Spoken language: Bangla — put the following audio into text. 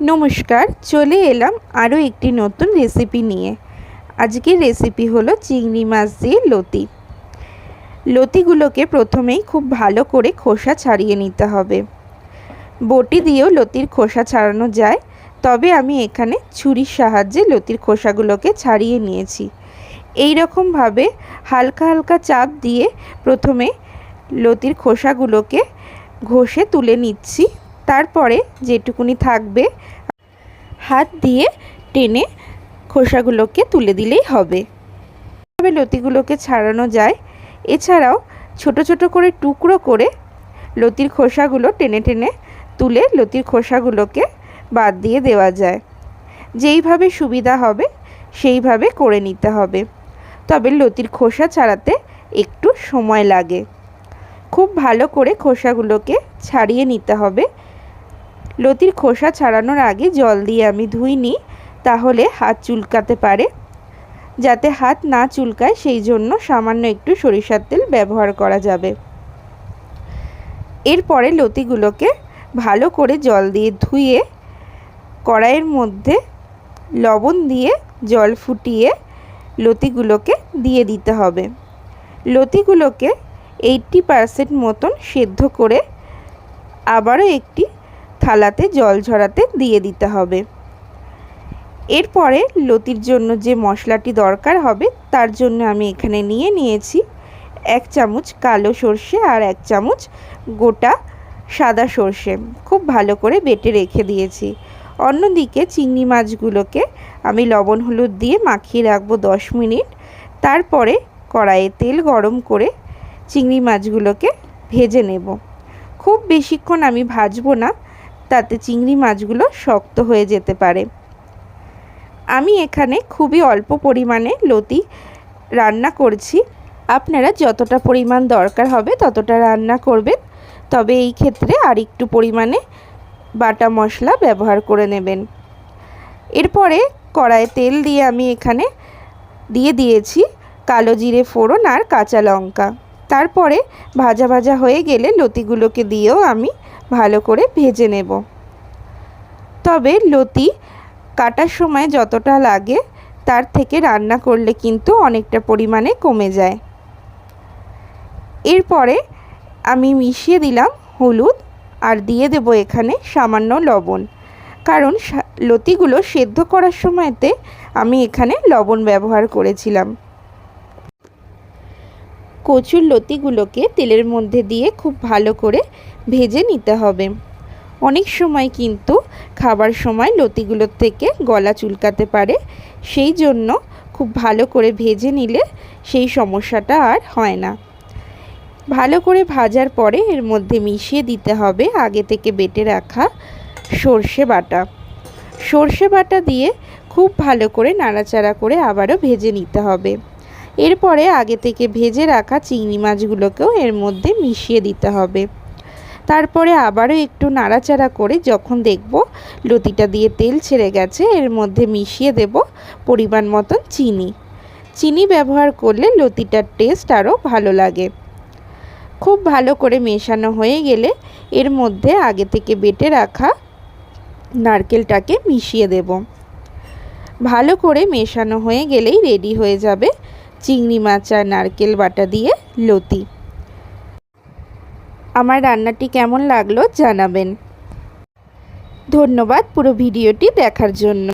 নমস্কার, চলে এলাম আরও একটি নতুন রেসিপি নিয়ে। আজকের রেসিপি হলো চিংড়ি মাছ দিয়ে লতি। লতিগুলোকে প্রথমেই খুব ভালো করে খোসা ছাড়িয়ে নিতে হবে। বটি দিয়েও লতির খোসা ছাড়ানো যায়, তবে আমি এখানে ছুরির সাহায্যে লতির খোসাগুলোকে ছাড়িয়ে নিয়েছি। এই রকমভাবে হালকা হালকা চাপ দিয়ে প্রথমে লতির খোসাগুলোকে ঘষে তুলে নিচ্ছি। তারপরে যেটুকুনি থাকবে, হাত দিয়ে টেনে খোসাগুলোকে তুলে দিলেই হবে। তবে লতিগুলোকে ছাড়ানো যায়। এছাড়াও ছোট ছোট করে টুকরো করে লতির খোসাগুলো টেনে টেনে তুলে লতির খোসাগুলোকে বাদ দিয়ে দেওয়া যায়। যেইভাবে সুবিধা হবে, সেইভাবে করে নিতে হবে। তবে লতির খোসা ছাড়াতে একটু সময় লাগে। খুব ভালো করে খোসাগুলোকে ছাড়িয়ে নিতে হবে। লতির খোসা ছাড়ানোর আগে জল দিয়ে আমি ধুই নিই তাহলে হাত চুলকাতে পারে। যাতে হাত না চুলকায়, সেই জন্য সামান্য একটু সরিষার তেল ব্যবহার করা যাবে। এরপরে লতিগুলোকে ভালো করে জল দিয়ে ধুয়ে, কড়াইয়ের মধ্যে লবণ দিয়ে জল ফুটিয়ে লতিগুলোকে দিয়ে দিতে হবে। লতিগুলোকে এইটটি পারসেন্ট মতন সেদ্ধ করে আবারও একটি থালাতে জল ঝরাতে দিয়ে দিতে হবে। এরপরে লতির জন্য যে মশলাটি দরকার হবে, তার জন্য আমি এখানে নিয়ে নিয়েছি এক চামচ কালো সর্ষে আর এক চামচ গোটা সাদা সর্ষে। খুব ভালো করে বেটে রেখে দিয়েছি। অন্যদিকে চিংড়ি মাছগুলোকে আমি লবণ হলুদ দিয়ে মাখিয়ে রাখব দশ মিনিট। তারপরে কড়াইয়ে তেল গরম করে চিংড়ি মাছগুলোকে ভেজে নেব। খুব বেশিক্ষণ আমি ভাজবো না তাতে চিংড়ি মাছগুলো শক্ত হয়ে যেতে পারে। আমি এখানে খুবই অল্প পরিমাণে লতি রান্না করছি। আপনারা যতটা পরিমাণ দরকার হবে ততটা রান্না করবেন। তবে এই ক্ষেত্রে আর একটু পরিমাণে বাটা মশলা ব্যবহার করে নেবেন। এরপরে কড়াইয়ে তেল দিয়ে আমি এখানে দিয়ে দিয়েছি কালো জিরে ফোড়ন আর কাঁচা লঙ্কা। তারপরে ভাজা ভাজা হয়ে গেলে লতিগুলোকে দিয়েও আমি ভালো করে ভেজে নেব। তবে লতি কাটার সময় যতটা লাগে তার থেকে রান্না করলে কিন্তু অনেকটা পরিমাণে কমে যায়। এরপরে আমি মিশিয়ে দিলাম হলুদ আর দিয়ে দেব এখানে সামান্য লবণ। কারণ লতিগুলো সেদ্ধ করার সময়তে আমি এখানে লবণ ব্যবহার করেছিলাম। কচুর লতিগুলোকে তেলের মধ্যে দিয়ে খুব ভালো করে ভেজে নিতে হবে। অনেক সময় কিন্তু খাবার সময় লতিগুলোর থেকে গলা চুলকাতে পারে, সেই জন্য খুব ভালো করে ভেজে নিলে সেই সমস্যাটা আর হয় না। ভালো করে ভাজার পরে এর মধ্যে মিশিয়ে দিতে হবে আগে থেকে বেটে রাখা সর্ষে বাটা। সর্ষে বাটা দিয়ে খুব ভালো করে নাড়াচাড়া করে আবারও ভেজে নিতে হবে। এরপরে আগে থেকে ভেজে রাখা চিংড়ি মাছগুলোকেও এর মধ্যে মিশিয়ে দিতে হবে। তারপরে আবারও একটু নাড়াচাড়া করে যখন দেখব লতিটা দিয়ে তেল ছেড়ে গেছে, এর মধ্যে মিশিয়ে দেব পরিমাণ মতন চিনি। চিনি ব্যবহার করলে লতিটার টেস্ট আরও ভালো লাগে। খুব ভালো করে মেশানো হয়ে গেলে এর মধ্যে আগে থেকে বেটে রাখা নারকেলটাকে মিশিয়ে দেব। ভালো করে মেশানো হয়ে গেলেই রেডি হয়ে যাবে চিংড়ি মাছ আর নারকেল বাটা দিয়ে লতি। আমার রান্নাটি কেমন লাগল জানাবেন। ধন্যবাদ পুরো ভিডিওটি দেখার জন্য।